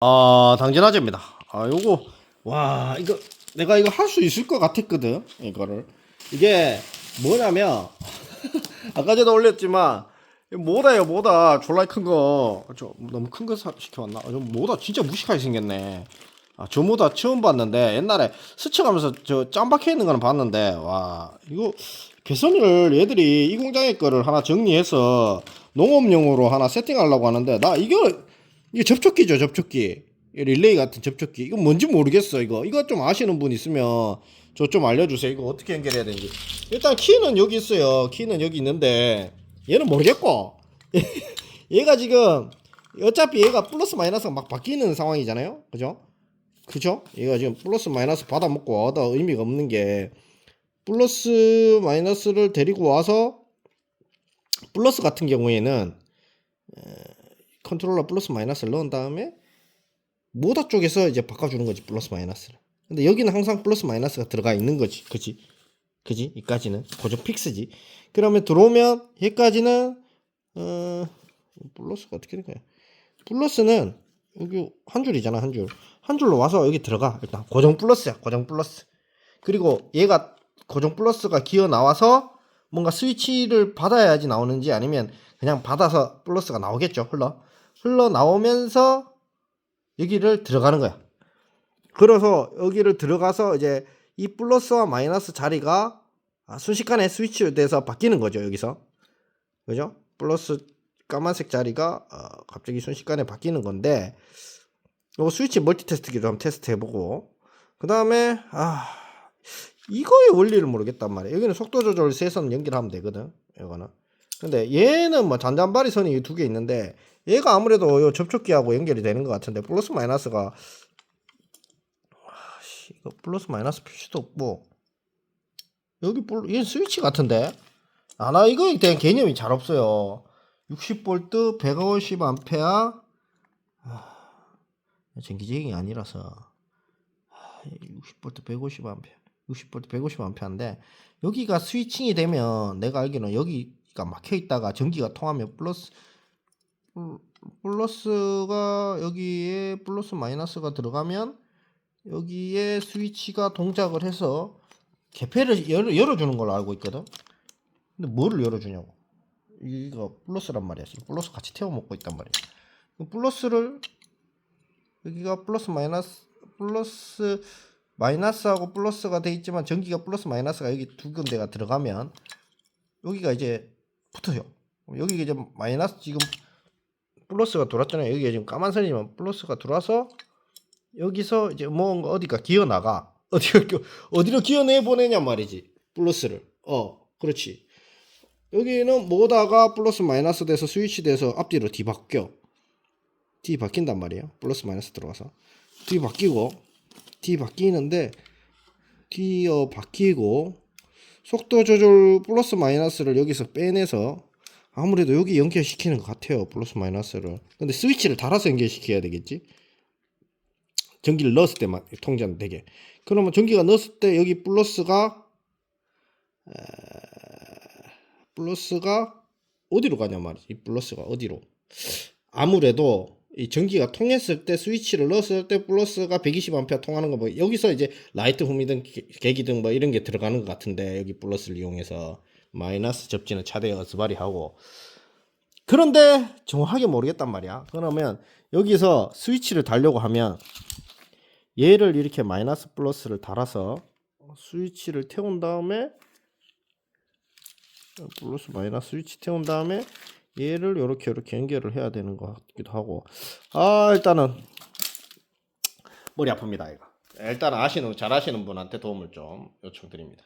아 당진화제입니다. 아 요거 와 이거 내가 이거 할 수 있을 것 같았거든 이거를 이게 뭐냐면 아까 전에 올렸지만 뭐다요 뭐다 졸라 큰거 저 너무 큰 거 시켜왔나? 저 뭐다 진짜 무식하게 생겼네. 아, 저 모다 처음 봤는데 옛날에 스쳐가면서 저 짬박혀 있는 거는 봤는데 와 이거 개선을 얘들이 이 공장의 거를 하나 정리해서 농업용으로 하나 세팅하려고 하는데 나 이거 이게 접촉기죠 접촉기. 이 릴레이 같은 접촉기. 이거 뭔지 모르겠어 이거. 이거 좀 아시는 분 있으면 저 좀 알려주세요. 이거 어떻게 연결해야 되는지. 일단 키는 여기 있어요. 키는 여기 있는데 얘는 모르겠고. 얘가 지금 어차피 얘가 플러스 마이너스가 막 바뀌는 상황이잖아요. 그죠? 그죠? 얘가 지금 플러스 마이너스 받아먹고 와도 의미가 없는 게 플러스 마이너스를 데리고 와서 플러스 같은 경우에는 컨트롤러 플러스 마이너스를 넣은 다음에 모다 쪽에서 이제 바꿔주는 거지 플러스 마이너스를. 근데 여기는 항상 플러스 마이너스가 들어가 있는 거지 그지? 그지? 이까지는. 고정 픽스지. 그러면 들어오면 얘까지는 어 플러스가 어떻게 된 거야? 플러스는 여기 한 줄이잖아 한 줄. 한 줄로 와서 여기 들어가 일단. 고정 플러스야 고정 플러스. 그리고 얘가 고정 플러스가 기어 나와서 뭔가 스위치를 받아야지 나오는지 아니면 그냥 받아서 플러스가 나오겠죠 흘러 흘러 나오면서 여기를 들어가는 거야. 그래서 여기를 들어가서 이제 이 플러스와 마이너스 자리가 아, 순식간에 스위치로 돼서 바뀌는 거죠 여기서. 그죠? 플러스 까만색 자리가 어, 갑자기 순식간에 바뀌는 건데 요 스위치 멀티 테스트기도 한번 테스트 해보고. 그 다음에 아 이거의 원리를 모르겠단 말이야 여기는 속도 조절 세선 연결하면 되거든 이거는 근데 얘는 뭐 잔잔바리 선이 두 개 있는데 얘가 아무래도 요 접촉기하고 연결이 되는 것 같은데 플러스 마이너스가 아씨 이거 플러스 마이너스 표시도 없고. 여기 플 얘는 스위치 같은데? 아 나 이거에 대한 개념이 잘 없어요. 60V 150A 아, 전기적이 아니라서. 60V 150A 60V 150A인데 여기가 스위칭이 되면 내가 알기로는 여기 가 막혀 있다가 전기가 통하면 플러스 플- 플러스가 여기에 플러스 마이너스가 들어가면 여기에 스위치가 동작을 해서 개폐를 열어, 열어 주는 걸로 알고 있거든. 근데 뭐를 열어주냐고. 이거 플러스란 말이야. 지금 플러스 같이 태워 먹고 있단 말이야. 그 플러스를 여기가 플러스 마이너스 플러스 마이너스하고 플러스가 돼 있지만 전기가 플러스 마이너스가 여기 두 군데가 들어가면 여기가 이제 붙어요. 여기가 이제 마이너스 지금 플러스가 들어왔잖아요. 여기가 지금 까만 선이지만 플러스가 들어와서 여기서 이제 뭔가 어디가 기어 나가 어디가 기- 어디로 기어 내 보내냐 말이지 플러스를 어 그렇지 여기는 뭐다가 플러스 마이너스 돼서 스위치 돼서 앞뒤로 뒤 바뀌어 뒤 바뀐단 말이에요. 플러스 마이너스 들어가서 뒤 바뀌고 뒤 바뀌는데 뒤어 바뀌고 속도 조절 플러스 마이너스를 여기서 빼내서 아무래도 여기 연결시키는 것 같아요. 플러스 마이너스를. 근데 스위치를 달아서 연결시켜야 되겠지. 전기를 넣었을 때만 통제는 되게. 그러면 전기가 넣었을 때 여기 플러스가 에, 플러스가 어디로 가냐 말이지. 이 플러스가 어디로? 아무래도 이 전기가 통했을 때 스위치를 넣었을 때 플러스가 120A 통하는 거 뭐 여기서 이제 라이트 계- 계기등 뭐 이런 게 들어가는 것 같은데 여기 플러스를 이용해서 마이너스 접지는 차대에 어스바리 하고 그런데 정확하게 모르겠단 말이야. 그러면 여기서 스위치를 달려고 하면 얘를 이렇게 마이너스 플러스를 달아서 스위치를 태운 다음에 플러스 마이너스 스위치 태운 다음에 얘를 이렇게 이렇게 연결을 해야 되는 것 같기도 하고. 아 일단은 머리 아픕니다 이거. 일단 아시는 잘 아시는 분한테 도움을 좀 요청드립니다